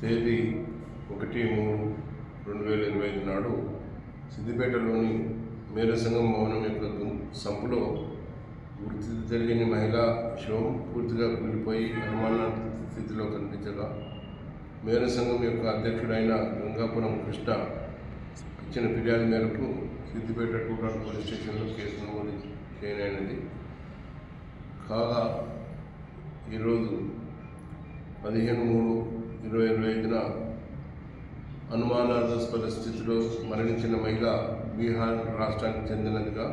తేదీ ఒకటి మూడు రెండు వేల ఇరవై ఐదు నాడు సిద్దిపేటలోని మేర సంఘం భవనం యొక్క సంపులో వృత్తి తెలియని మహిళా శవం పూర్తిగా కూలిపోయి అనుమాన స్థితిలో కనిపించగా మేర సంఘం యొక్క అధ్యక్షుడైన గంగాపురం కృష్ణ ఇచ్చిన ఫిర్యాదు మేరకు సిద్దిపేట టూటాన్ పోలీస్ స్టేషన్లో కేసు నమోదు చేయనైనది. కాగా ఈరోజు పదిహేను మూడు ఇరవై ఇరవై ఐదున అనుమానాస్పద స్థితిలో మరణించిన మహిళ బీహార్ రాష్ట్రానికి చెందినదిగా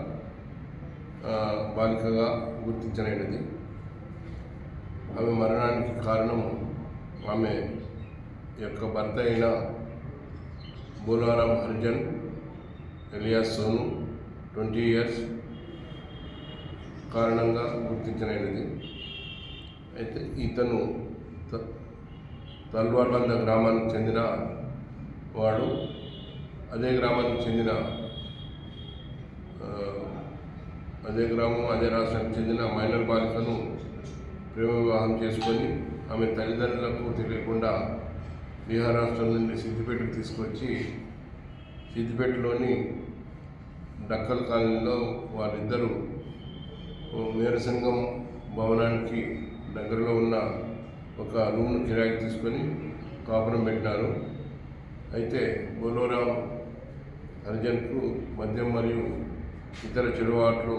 బాలికగా గుర్తించనైనది ఆమె మరణానికి కారణం ఆమె యొక్క భర్త అయిన Bolaram Harijan alias Sonu twenty years కారణంగా గుర్తించనైనది అయితే ఇతను త- గ్రామానికి చెందిన వాడు అదే గ్రామానికి చెందిన అదే గ్రామం అదే రాష్ట్రానికి చెందిన మైనర్ బాలికను ప్రేమ వివాహం చేసుకొని ఆమె తల్లిదండ్రులకు తెలియకుండా బీహార్ రాష్ట్రం నుండి సిద్దిపేటకు తీసుకొచ్చి సిద్దిపేటలోని డక్కల్ కాలనీలో వారిద్దరూ ఓ మేర సంఘం భవనానికి దగ్గరలో ఉన్న ఒక రూమ్ను కిరాయికి తీసుకొని కాపురం పెట్టినారు. అయితే బోలోరాం హరిజన్కు మద్యం మరియు ఇతర చెడు అలవాట్లు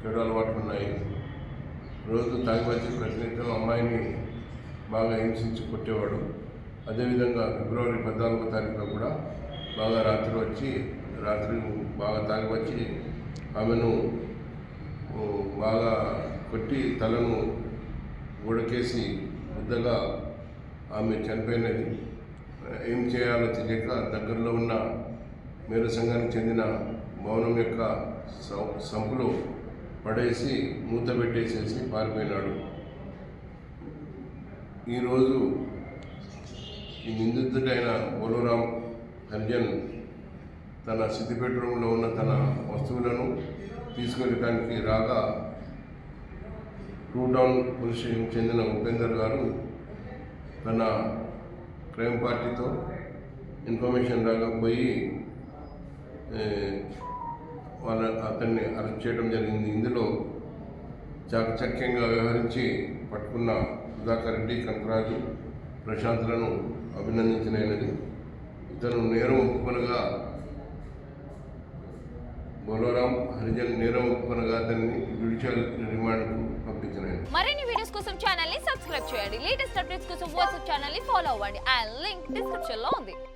చెడు అలవాట్లు ఉన్నాయి. రోజు తాగి వచ్చి ప్రతినిత్యం అమ్మాయిని బాగా హింసించి కొట్టేవాడు. అదేవిధంగా ఫిబ్రవరి పద్నాలుగో తారీఖున కూడా బాగా రాత్రి వచ్చి రాత్రి బాగా తాగి వచ్చి ఆమెను బాగా కొట్టి తలను ఉడకేసి పెద్దగా ఆమె చనిపోయినది. ఏం చేయాలో తెలియక దగ్గరలో ఉన్న మేరు సంఘానికి చెందిన భవనం యొక్క సం- సంపులో పడేసి మూత పెట్టేసేసి పారిపోయినాడు. ఈరోజు ఈ నిందితుడైన బోలోరాం హర్జన్ తన సిద్ధిపేట రూమ్లో ఉన్న తన వస్తువులను తీసుకెళ్ళడానికి రాగా టూ టౌన్ పోలీస్ స్టేషన్కి చెందిన ఉపేందర్ గారు తన క్రైమ్ పార్టీతో ఇన్ఫర్మేషన్ రాకపోయి వాళ్ళ అతన్ని అరెస్ట్ చేయడం జరిగింది. ఇందులో చాకచక్యంగా వ్యవహరించి పట్టుకున్న సుధాకర్ రెడ్డి కనకరాజు ప్రశాంత్లను అభినందించినది ఇతను నేరం ఒప్పుకొనగా బోలోరాం హరిజన్ నేరం ఒప్పుకొనగా అతన్ని జ్యుడిషియల్ రిమాండ్ పంపించినది మరిన్ని వీడియోస్ కోసం ఛానల్ని సబ్స్క్రైబ్ చేయండి. లేటెస్ట్ అప్డేట్స్ కోసం వాట్సాప్ ఛానల్ని ఫాలో అవ్వండి. అండ్ లింక్ డిస్క్రిప్షన్లో ఉంది.